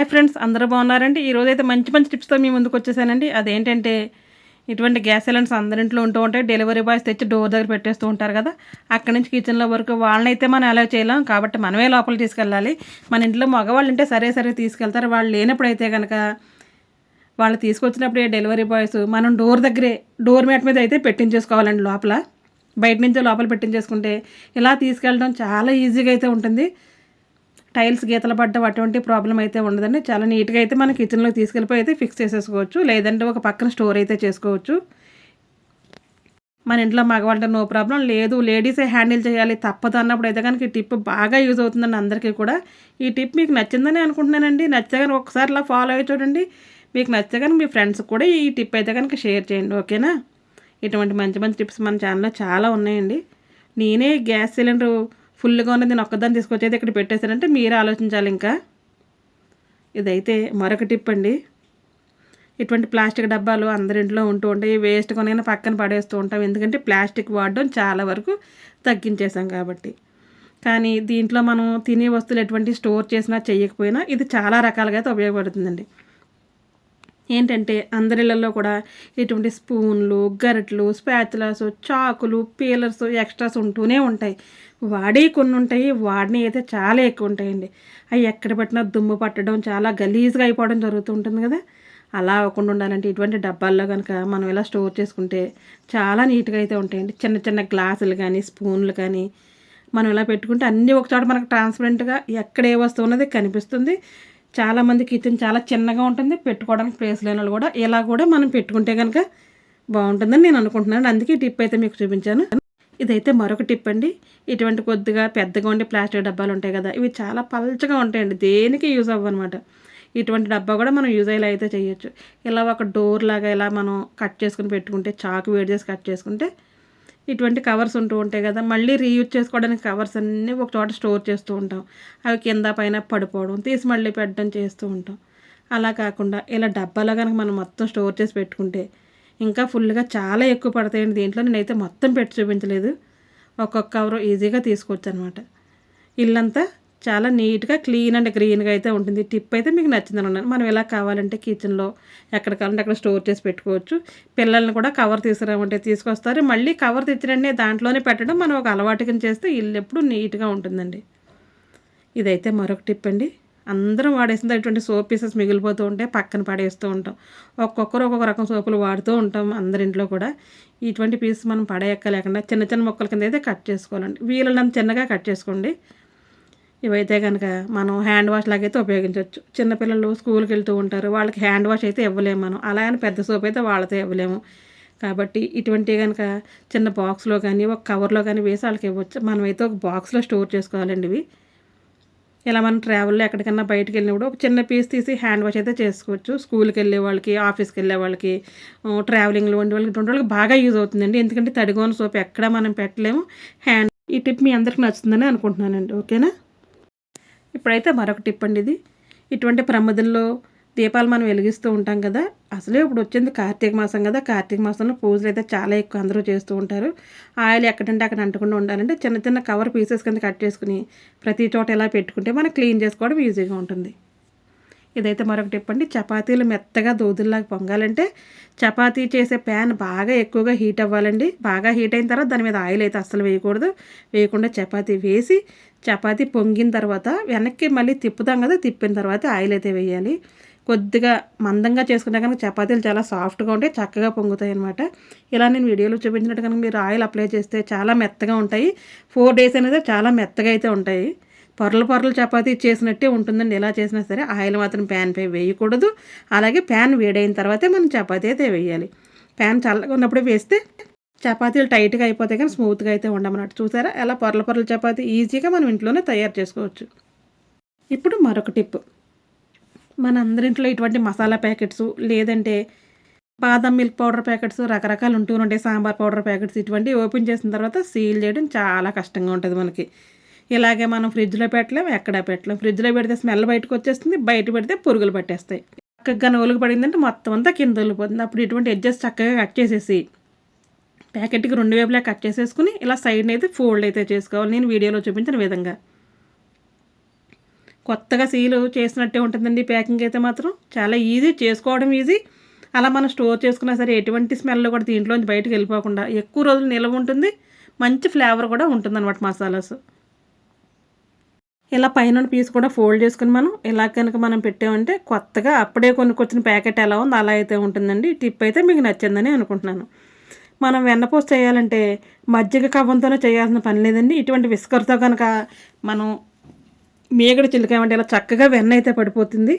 Hi friends అందరూ బాగున్నారండి? ఈ రోజు అయితే మంచి మంచి టిప్స్తో మీ ముందుకు వచ్చేసానండి. అదేంటంటే ఇటువంటి గ్యాస్ సిలిండర్స్ అందరింట్లో ఉంటూ ఉంటాయి. డెలివరీ బాయ్స్ తెచ్చి డోర్ దగ్గర పెట్టేస్తూ ఉంటారు కదా. అక్కడి నుంచి కిచెన్లో వరకు వాళ్ళనైతే మనం అలౌ చేయలేం. కాబట్టి మనమే లోపల తీసుకెళ్ళాలి. మన ఇంట్లో మగవాళ్ళు ఉంటే సరే సరే తీసుకెళ్తారు. వాళ్ళు లేనప్పుడు అయితే కనుక వాళ్ళు తీసుకొచ్చినప్పుడు డెలివరీ బాయ్స్ మనం డోర్ దగ్గరే డోర్ మ్యాట్ మీద అయితే పెట్టించేసుకోవాలండి లోపల. బయట నుంచే లోపల పెట్టించేసుకుంటే ఇలా తీసుకెళ్ళడం చాలా ఈజీగా అయితే ఉంటుంది. టైల్స్ గీతలు పడ్డం అటువంటి ప్రాబ్లం అయితే ఉండదండి. చాలా నీట్గా అయితే మన కిచెన్లో తీసుకెళ్ళిపోయి అయితే ఫిక్స్ చేసేసుకోవచ్చు. లేదంటే ఒక పక్కన స్టోర్ అయితే చేసుకోవచ్చు. మన ఇంట్లో మగవాళ్ళ నో ప్రాబ్లం. లేదు లేడీసే హ్యాండిల్ చేయాలి. తప్పదు అన్నప్పుడు అయితే కనుక ఈ టిప్ బాగా యూజ్ అవుతుందండి అందరికీ కూడా. ఈ టిప్ మీకు నచ్చిందని అనుకుంటున్నానండి. నచ్చగానే ఒకసారి ఇలా ఫాలో అయ్యి చూడండి. మీకు నచ్చగానే మీ ఫ్రెండ్స్ కూడా ఈ టిప్ అయితే కనుక షేర్ చేయండి. ఓకేనా? ఇటువంటి మంచి మంచి టిప్స్ మన ఛానల్లో చాలా ఉన్నాయండి. నేనే గ్యాస్ సిలిండర్ ఫుల్గా ఉన్నది నేను ఒక్కదాన్ని తీసుకొచ్చేది ఇక్కడ పెట్టేశారంటే మీరే ఆలోచించాలి ఇంకా. ఇదైతే మరొక టిప్ అండి. ఇటువంటి ప్లాస్టిక్ డబ్బాలు అందరింట్లో ఉంటూ ఉంటాయి. వేస్ట్ కొనైనా పక్కన పడేస్తూ ఉంటాం. ఎందుకంటే ప్లాస్టిక్ వాడడం చాలా వరకు తగ్గించేసాం కాబట్టి. కానీ దీంట్లో మనం తినే వస్తువులు ఎటువంటి స్టోర్ చేసినా చేయకపోయినా ఇది చాలా రకాలుగా అయితే ఉపయోగపడుతుందండి. ఏంటంటే అందరిళ్ళల్లో కూడా ఇటువంటి స్పూన్లు గరిటలు స్పాచులర్స్ చాకులు పీలర్స్ ఎక్స్ట్రాస్ ఉంటూనే ఉంటాయి. వాడి కొన్ని ఉంటాయి వాడిని అయితే చాలా ఎక్కువ ఉంటాయండి. అవి ఎక్కడ పట్టినా దుమ్ము పట్టడం చాలా గలీజ్గా అయిపోవడం జరుగుతూ ఉంటుంది కదా. అలా అవ్వకుండా ఉండాలంటే ఇటువంటి డబ్బాల్లో కనుక మనం ఇలా స్టోర్ చేసుకుంటే చాలా నీట్గా అయితే ఉంటాయండి. చిన్న చిన్న గ్లాసులు కానీ స్పూన్లు కానీ మనం ఇలా పెట్టుకుంటే అన్నీ ఒకచోట మనకు ట్రాన్స్పరెంట్గా ఎక్కడ ఏ వస్తువు ఉన్నది కనిపిస్తుంది. చాలామంది కిచెన్ చాలా చిన్నగా ఉంటుంది పెట్టుకోవడానికి ప్లేస్ లేని వాళ్ళు కూడా ఇలా కూడా మనం పెట్టుకుంటే కనుక బాగుంటుందని నేను అనుకుంటున్నాను. అందుకే టిప్ అయితే మీకు చూపించాను. ఇదైతే మరొక టిప్ అండి. ఇటువంటి కొద్దిగా పెద్దగా ఉండే ప్లాస్టిక్ డబ్బాలు ఉంటాయి కదా ఇవి చాలా పల్చగా ఉంటాయండి. దేనికి యూజ్ అవ్వనమాట. ఇటువంటి డబ్బా కూడా మనం యూజ్ అయ్యేలా అయితే చేయొచ్చు. ఇలా ఒక డోర్ లాగా ఇలా మనం కట్ చేసుకుని పెట్టుకుంటే చాకు వేడి చేసి కట్ చేసుకుంటే ఇటువంటి కవర్స్ ఉంటూ ఉంటాయి కదా మళ్ళీ రీయూజ్ చేసుకోవడానికి కవర్స్ అన్నీ ఒక చోట స్టోర్ చేస్తూ ఉంటాం. అవి కింద పైన పడిపోవడం తీసి మళ్ళీ పెట్టడం చేస్తూ ఉంటాం. అలా కాకుండా ఇలా డబ్బాలో కనుక మనం మొత్తం స్టోర్ చేసి పెట్టుకుంటే ఇంకా ఫుల్గా చాలా ఎక్కువ పడతాయండి. దీంట్లో నేనైతే మొత్తం పెట్టి చూపించలేదు. ఒక్కొక్క కవర్ ఈజీగా తీసుకోవచ్చు అనమాట ఇల్లంతా చాలా నీట్గా క్లీన్ అండ్ గ్రీన్గా అయితే ఉంటుంది. టిప్ అయితే మీకు నచ్చిందని ఉన్నాను మనం ఎలా కావాలంటే కిచెన్లో ఎక్కడ కావాలంటే అక్కడ స్టోర్ చేసి పెట్టుకోవచ్చు. పిల్లల్ని కూడా కవర్ తీసుకురామంటే తీసుకొస్తారు. మళ్ళీ కవర్ తెచ్చిరండి దాంట్లోనే పెట్టడం మనం ఒక అలవాటుగా చేస్తే ఇల్లు ఎప్పుడు నీట్గా ఉంటుందండి. ఇదైతే మరొక టిప్ అండి. అందరం వాడేసిన ఇటువంటి సోప్ పీసెస్ మిగిలిపోతూ ఉంటే పక్కన పడేస్తూ ఉంటాం. ఒక్కొక్కరు ఒక్కొక్క రకం సోపులు వాడుతూ ఉంటాం అందరింట్లో కూడా. ఇటువంటి పీసెస్ మనం పడేయక్క లేకుండా చిన్న చిన్న మొక్కల కింద అయితే కట్ చేసుకోవాలండి. వీళ్ళని చిన్నగా కట్ చేసుకోండి. ఇవైతే కనుక మనం హ్యాండ్ వాష్ లాగైతే ఉపయోగించవచ్చు. చిన్నపిల్లలు స్కూల్కి వెళ్తూ ఉంటారు వాళ్ళకి హ్యాండ్ వాష్ అయితే ఇవ్వలేము మనం. అలా అని పెద్ద సోప్ అయితే వాళ్ళతో ఇవ్వలేము. కాబట్టి ఇటువంటి కనుక చిన్న బాక్స్లో కానీ ఒక కవర్లో కానీ వేసి వాళ్ళకి ఇవ్వచ్చు. మనమైతే ఒక బాక్స్లో స్టోర్ చేసుకోవాలండి ఇవి. ఇలా మనం ట్రావెల్లో ఎక్కడికన్నా బయటకు వెళ్ళినప్పుడు ఒక చిన్న పీస్ తీసి హ్యాండ్ వాష్ అయితే చేసుకోవచ్చు. స్కూల్కి వెళ్ళే వాళ్ళకి ఆఫీస్కి వెళ్ళే వాళ్ళకి ట్రావెలింగ్లో ఉండే వాళ్ళకి ఇటువంటి వాళ్ళకి బాగా యూజ్ అవుతుందండి. ఎందుకంటే తడిగోన సోప్ ఎక్కడ మనం పెట్టలేము. హ్యాండ్ ఈ టిప్ మీ అందరికి నచ్చుతుందని అనుకుంటున్నానండి. ఓకేనా? ఇప్పుడైతే మరొక టిప్ అండి ఇది. ఇటువంటి ప్రమదంలో దీపాలు మనం వెలిగిస్తూ ఉంటాం కదా అసలే ఇప్పుడు వచ్చింది కార్తీక మాసం కదా. కార్తీక మాసంలో పూజలు అయితే చాలా ఎక్కువ అందరూ చేస్తూ ఉంటారు. ఆయిల్ ఎక్కడంటే అక్కడ అంటకుండా ఉండాలంటే చిన్న చిన్న కవర్ పీసెస్ కింద కట్ చేసుకుని ప్రతి చోట ఎలా పెట్టుకుంటే మనం క్లీన్ చేసుకోవడం ఈజీగా ఉంటుంది. ఇదైతే మరొక టిప్ అండి చపాతీలు మెత్తగా దూదుల్లాగా పొంగాలంటే చపాతీ చేసే ప్యాన్ బాగా ఎక్కువగా హీట్ అవ్వాలండి. బాగా హీట్ అయిన తర్వాత దాని మీద ఆయిల్ అయితే అస్సలు వేయకూడదు. వేయకుండా చపాతీ వేసి చపాతీ పొంగిన తర్వాత వెనక్కి మళ్ళీ తిప్పుతాం కదా తిప్పిన తర్వాత ఆయిల్ అయితే వేయాలి. కొద్దిగా మందంగా చేసుకుంటే కనుక చపాతీలు చాలా సాఫ్ట్గా ఉంటాయి చక్కగా పొంగుతాయి అనమాట ఇలా నేను వీడియోలో చూపించినట్టు కనుక మీరు ఆయిల్ అప్లై చేస్తే చాలా మెత్తగా ఉంటాయి. ఫోర్ డేస్ అనేది చాలా మెత్తగా అయితే ఉంటాయి. పొరలు పొరలు చపాతీ చేసినట్టే ఉంటుందండి. ఎలా చేసినా సరే ఆయిల్ మాత్రం ప్యాన్పై వేయకూడదు. అలాగే ప్యాన్ వేడైన తర్వాతే మనం చపాతీ అయితే వేయాలి. ప్యాన్ చల్లగా ఉన్నప్పుడు వేస్తే చపాతీలు టైట్గా అయిపోతాయి కానీ స్మూత్గా అయితే ఉండమన్నట్టు. చూసారా? ఎలా పొరల పొరల చపాతీ ఈజీగా మనం ఇంట్లోనే తయారు చేసుకోవచ్చు. ఇప్పుడు మరొక టిప్. మన అందరింట్లో ఇటువంటి మసాలా ప్యాకెట్స్ లేదంటే బాదం మిల్క్ పౌడర్ ప్యాకెట్స్ రకరకాలు ఉంటూ ఉంటాయి. సాంబార్ పౌడర్ ప్యాకెట్స్ ఇటువంటి ఓపెన్ చేసిన తర్వాత సీల్ చేయడం చాలా కష్టంగా ఉంటుంది మనకి. ఇలాగే మనం ఫ్రిడ్జ్లో పెట్టలేం ఎక్కడ పెట్టలేం. ఫ్రిడ్జ్లో పెడితే స్మెల్ బయటకు వచ్చేస్తుంది బయట పెడితే పురుగులు పట్టేస్తాయి. చక్కగా నోలుగు పడిందంటే మొత్తం అంతా కింద వెళ్ళిపోతుంది. అప్పుడు ఇటువంటి ఎడ్జెస్ చక్కగా కట్ చేసేసి ప్యాకెట్కి రెండు వైపులా కట్ చేసేసుకుని ఇలా సైడ్ని అయితే ఫోల్డ్ అయితే చేసుకోవాలి. నేను వీడియోలో చూపించిన విధంగా. కొత్తగా సీలు చేసినట్టే ఉంటుందండి ప్యాకింగ్ అయితే మాత్రం. చాలా ఈజీ చేసుకోవడం ఈజీ. అలా మనం స్టోర్ చేసుకున్నా సరే ఎటువంటి స్మెల్ కూడా దీంట్లోంచి బయటకు వెళ్ళిపోకుండా ఎక్కువ రోజులు నిల్వ ఉంటుంది. మంచి ఫ్లేవర్ కూడా ఉంటుందన్నమాట మసాలాస్. ఇలా పైన పీస్ కూడా ఫోల్డ్ చేసుకుని మనం ఇలా కనుక మనం పెట్టామంటే కొత్తగా అప్పుడే కొనుక్కొచ్చిన ప్యాకెట్ ఎలా ఉందో అలా అయితే ఉంటుందండి. టిప్ అయితే మీకు నచ్చిందని అనుకుంటున్నాను. మనం వెన్నపూస చేయాలంటే మజ్జిగ కవ్వంతోనే చేయాల్సిన పని లేదండి. ఇటువంటి విస్కర్తో కనుక మనం మీగడ చిలికామంటే ఇలా చక్కగా వెన్న అయితే పడిపోతుంది.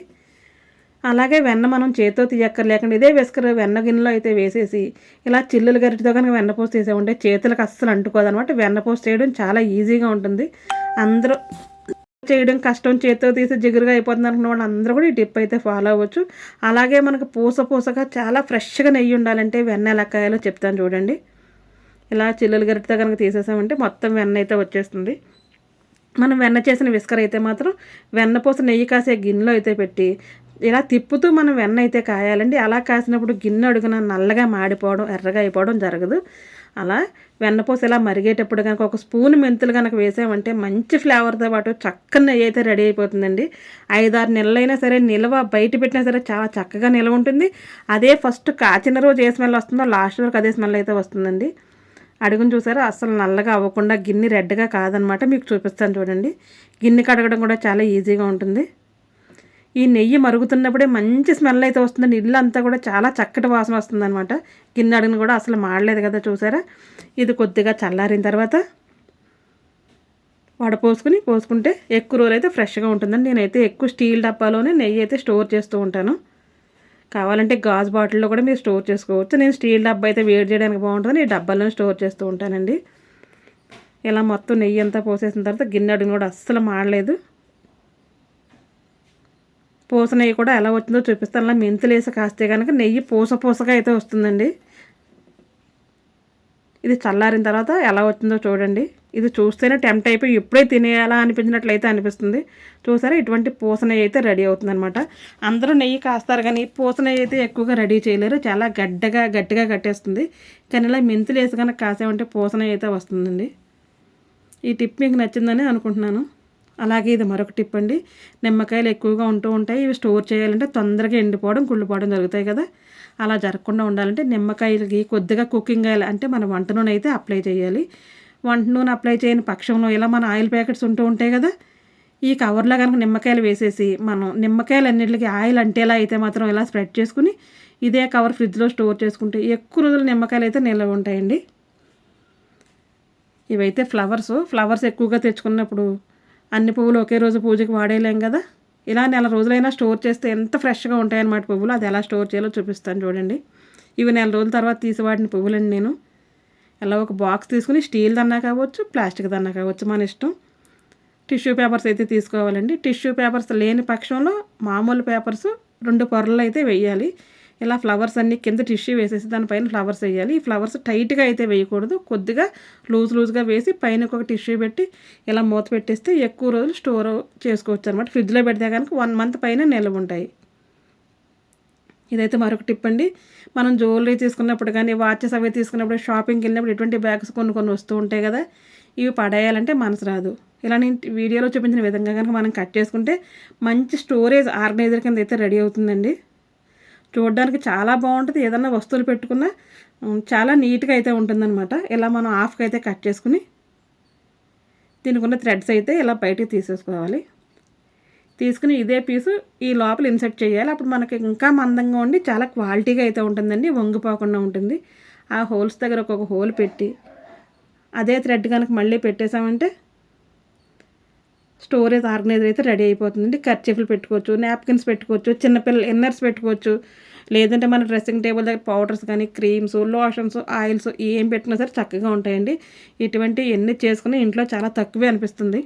అలాగే వెన్న మనం చేతితో తీయక్కర్లేకుండా ఇదే విస్కర్ వెన్న గిన్నెలో అయితే వేసేసి ఇలా చిల్లులు గరిటితో కనుక వెన్నపూస ఉంటే చేతులకు అస్సలు అంటుకోదనమాట. వెన్నపూస చేయడం చాలా ఈజీగా ఉంటుంది. అందరూ చేయడం కష్టం చేతితో తీసి జిగురుగా అయిపోతుంది అనుకున్న వాళ్ళు అందరూ కూడా ఈ టిప్ అయితే ఫాలో అవ్వచ్చు. అలాగే మనకు పూస పూసగా చాలా ఫ్రెష్గా నెయ్యి ఉండాలంటే వెన్న ఎలా కాయాలో చెప్తాను చూడండి. ఇలా చిల్లులు గరిటితో కనుక తీసేసామంటే మొత్తం వెన్న అయితే వచ్చేస్తుంది. మనం వెన్న చేసిన విస్కర్ అయితే మాత్రం వెన్న పూస నెయ్యి కాసే గిన్నెలో అయితే పెట్టి ఇలా తిప్పుతూ మనం వెన్న అయితే కాయాలండి. అలా కాసినప్పుడు గిన్నె అడుగున నల్లగా మాడిపోవడం ఎర్రగా అయిపోవడం జరగదు. అలా వెన్నపూస ఇలా మరిగేటప్పుడు కనుక ఒక స్పూన్ మెంతులు కనుక వేసామంటే మంచి ఫ్లేవర్తో పాటు చక్కని నెయ్యి అయితే రెడీ అయిపోతుందండి. ఐదారు నెలలైనా సరే నిల్వ బయట పెట్టినా సరే చాలా చక్కగా నిల్వ ఉంటుంది. అదే ఫస్ట్ కాచిన రోజు ఏ స్మెల్ వస్తుందో లాస్ట్ వరకు అదే స్మెల్ అయితే వస్తుందండి. అడుగుని చూసారా? అసలు నల్లగా అవ్వకుండా గిన్నె రెడ్గా కాదనమాట. మీకు చూపిస్తాను చూడండి. గిన్నె కడగడం కూడా చాలా ఈజీగా ఉంటుంది. ఈ నెయ్యి మరుగుతున్నప్పుడే మంచి స్మెల్ అయితే వస్తుందండి ఇల్లు అంతా కూడా చాలా చక్కటి వాసన వస్తుంది అనమాట గిన్నె అడుగును కూడా అసలు మాడలేదు కదా చూసారా? ఇది కొద్దిగా చల్లారిన తర్వాత వడపోసుకుని పోసుకుంటే ఎక్కువ రోజులు అయితే ఫ్రెష్గా ఉంటుందండి. నేనైతే ఎక్కువ స్టీల్ డబ్బాలోనే నెయ్యి అయితే స్టోర్ చేస్తూ ఉంటాను. కావాలంటే గాజు బాటిల్లో కూడా మీరు స్టోర్ చేసుకోవచ్చు. నేను స్టీల్ డబ్బా అయితే వేడి చేయడానికి బాగుంటుంది ఈ డబ్బాలోనే స్టోర్ చేస్తూ ఉంటానండి. ఇలా మొత్తం నెయ్యి అంతా పోసేసిన తర్వాత గిన్నె అడుగును కూడా అస్సలు మాడలేదు. పూస నెయ్యి కూడా ఎలా వచ్చిందో చూపిస్తాను. అలా మెంతులు వేసి కాస్తే కనుక నెయ్యి పూస పూసగా అయితే వస్తుందండి. ఇది చల్లారిన తర్వాత ఎలా వచ్చిందో చూడండి. ఇది చూస్తేనే టెంప్ట్ అయిపోయి ఇప్పుడే తినేయాలా అనిపించినట్లయితే అనిపిస్తుంది. చూసారా? ఇటువంటి పూస నెయ్యి అయితే రెడీ అవుతుందన్నమాట. అందరూ నెయ్యి కాస్తారు కానీ పూస నెయ్యి అయితే ఎక్కువగా రెడీ చేయలేరు. చాలా గడ్డగా గట్టిగా కట్టేస్తుంది. కానీ ఇలా మెంతులు వేసి కనుక కాసేమంటే పూస నెయ్యి అయితే వస్తుందండి. ఈ టిప్ మీకు నచ్చిందని అనుకుంటున్నాను. అలాగే ఇది మరొక టిప్ అండి. నిమ్మకాయలు ఎక్కువగా ఉంటూ ఉంటాయి. ఇవి స్టోర్ చేయాలంటే తొందరగా ఎండిపోవడం కుళ్ళిపోవడం జరుగుతాయి కదా. అలా జరగకుండా ఉండాలంటే నిమ్మకాయలకి కొద్దిగా కుకింగ్ ఆయిల్ అంటే మన వంట నూనె అయితే అప్లై చేయాలి. వంట నూనె అప్లై చేయని పక్షంలో ఇలా మన ఆయిల్ ప్యాకెట్స్ ఉంటూ ఉంటాయి కదా. ఈ కవర్లో కనుక నిమ్మకాయలు వేసేసి మనం నిమ్మకాయలు అన్నింటికి ఆయిల్ అంటేలా అయితే మాత్రం ఇలా స్ప్రెడ్ చేసుకుని ఇదే కవర్ ఫ్రిడ్జ్లో స్టోర్ చేసుకుంటే ఎక్కువ రోజులు నిమ్మకాయలు అయితే నిల్వ ఉంటాయండి. ఇవైతే ఫ్లవర్స్. ఫ్లవర్స్ ఎక్కువగా తెచ్చుకున్నప్పుడు అన్ని పువ్వులు ఒకే రోజు పూజకి వాడేయలేం కదా? ఇలా నెల రోజులైనా స్టోర్ చేస్తే ఎంత ఫ్రెష్గా ఉంటాయన్నమాట పువ్వులు. అది ఎలా స్టోర్ చేయాలో చూపిస్తాను చూడండి. ఇవి నెల రోజుల తర్వాత తీసివాడిన పువ్వులండి నేను. ఎలా ఒక బాక్స్ తీసుకుని స్టీల్ దన్నా కావచ్చు ప్లాస్టిక్ దన్నా కావచ్చు మన ఇష్టం. టిష్యూ పేపర్స్ అయితే తీసుకోవాలండి. టిష్యూ పేపర్స్ లేని పక్షంలో మామూలు పేపర్స్ రెండు పొరలు అయితే వేయాలి. ఇలా ఫ్లవర్స్ అన్ని కింద టిష్యూ వేసేసి దానిపైన ఫ్లవర్స్ వేయాలి. ఈ ఫ్లవర్స్ టైట్గా అయితే వేయకూడదు. కొద్దిగా లూజ్ లూజ్గా వేసి పైన ఒక టిష్యూ పెట్టి ఇలా మూత పెట్టేస్తే ఎక్కువ రోజులు స్టోర్ చేసుకోవచ్చు అనమాట ఫ్రిడ్జ్లో పెడితే కనుక వన్ మంత్ పైన నిల్వ ఉంటాయి. ఇదైతే మరొక టిప్ అండి. మనం జ్యువెలరీ తీసుకున్నప్పుడు కానీ వాచెస్ అవి తీసుకున్నప్పుడు షాపింగ్కి వెళ్ళినప్పుడు ఎటువంటి బ్యాగ్స్ కొన్ని కొన్ని వస్తూ ఉంటాయి కదా ఇవి పడేయాలంటే మనసు రాదు. ఇలా నేను వీడియోలో చూపించిన విధంగా కనుక మనం కట్ చేసుకుంటే మంచి స్టోరేజ్ ఆర్గనైజర్ కింద అయితే రెడీ అవుతుందండి. చూడడానికి చాలా బాగుంటుంది. ఏదన్నా వస్తువులు పెట్టుకున్నా చాలా నీట్గా అయితే ఉంటుందన్నమాట. ఇలా మనం హాఫ్కి అయితే కట్ చేసుకుని దీనికి ఉన్న థ్రెడ్స్ అయితే ఇలా బయటికి తీసేసుకోవాలి. తీసుకుని ఇదే పీసు ఈ లోపల ఇన్సర్ట్ చేయాలి. అప్పుడు మనకి ఇంకా మందంగా ఉండి చాలా క్వాలిటీగా అయితే ఉంటుందండి. వంగిపోకుండా ఉంటుంది. ఆ హోల్స్ దగ్గర ఒక్కొక్క హోల్ పెట్టి అదే థ్రెడ్ కనుక మళ్ళీ పెట్టేసామంటే స్టోరేజ్ ఆర్గనైజర్ అయితే రెడీ అయిపోతుందండి. కర్చీఫ్లు పెట్టుకోవచ్చు నాప్కిన్స్ పెట్టుకోవచ్చు చిన్నపిల్లలు ఇన్నర్స్ పెట్టుకోవచ్చు. లేదంటే మన డ్రెస్సింగ్ టేబుల్ దగ్గర పౌడర్స్ కానీ క్రీమ్స్ లోషన్స్ ఆయిల్స్ ఏం పెట్టినా సరే చక్కగా ఉంటాయండి. ఇటువంటి ఎన్ని చేసుకుని ఇంట్లో చాలా తక్కువే అనిపిస్తుంది.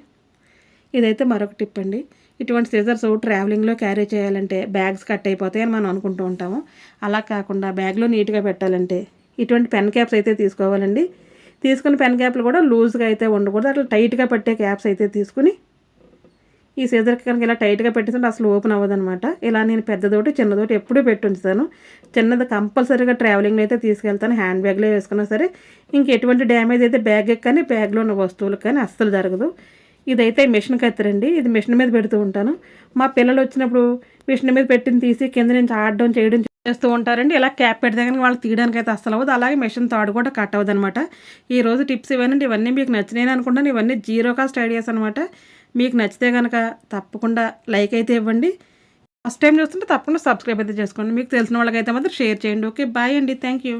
ఇదైతే మరొక టిప్ అండి. ఇటువంటి సీజర్స్ ట్రావెలింగ్లో క్యారీ చేయాలంటే బ్యాగ్స్ కట్ అయిపోతాయని మనం అనుకుంటూ ఉంటాము. అలా కాకుండా బ్యాగ్లో నీట్గా పెట్టాలంటే ఇటువంటి పెన్ క్యాప్స్ అయితే తీసుకోవాలండి. తీసుకుని పెన్ క్యాప్లు కూడా లూజ్గా అయితే ఉండకూడదు. అట్లా టైట్గా పట్టే క్యాప్స్ అయితే తీసుకుని ఈ సీజర్కి కనుక ఇలా టైట్గా పెట్టేసంటే అసలు ఓపెన్ అవ్వదనమాట ఇలా నేను పెద్దదోటి చిన్నదోటి ఎప్పుడూ పెట్టి ఉంచుతాను చిన్నది కంపల్సరీగా ట్రావెలింగ్లో అయితే తీసుకెళ్తాను. హ్యాండ్ బ్యాగ్లో వేసుకున్నా సరే ఇంక ఎటువంటి డ్యామేజ్ అయితే బ్యాగ్ కానీ బ్యాగ్లో ఉన్న వస్తువులకు కానీ అస్సలు జరగదు. ఇదైతే మిషన్ కత్తిరండి ఇది మిషన్ మీద పెడుతూ ఉంటాను. మా పిల్లలు వచ్చినప్పుడు మిషన్ మీద పెట్టిన తీసి కింద నుంచి ఆడడం చేయడం చేస్తూ ఉంటారండి. ఇలా క్యాప్ పెడితే కనుక వాళ్ళు తీయడానికి అయితే అస్సలు అవ్వదు. అలాగే మిషన్ తాడు కూడా కట్ అవ్వదు అనమాట ఈ రోజు టిప్స్ ఇవన్నీ ఇవన్నీ మీకు నచ్చినాయి అనుకుంటాను ఇవన్నీ జీరో కాస్ట్ ఐడియాస్ అనమాట మీకు నచ్చితే కనుక తప్పకుండా లైక్ అయితే ఇవ్వండి. ఫస్ట్ టైం చూస్తుంటే తప్పకుండా సబ్స్క్రైబ్ అయితే చేసుకోండి. మీకు తెలిసిన వాళ్ళకైతే మాత్రం షేర్ చేయండి. ఓకే బాయ్ అండి. Thank you.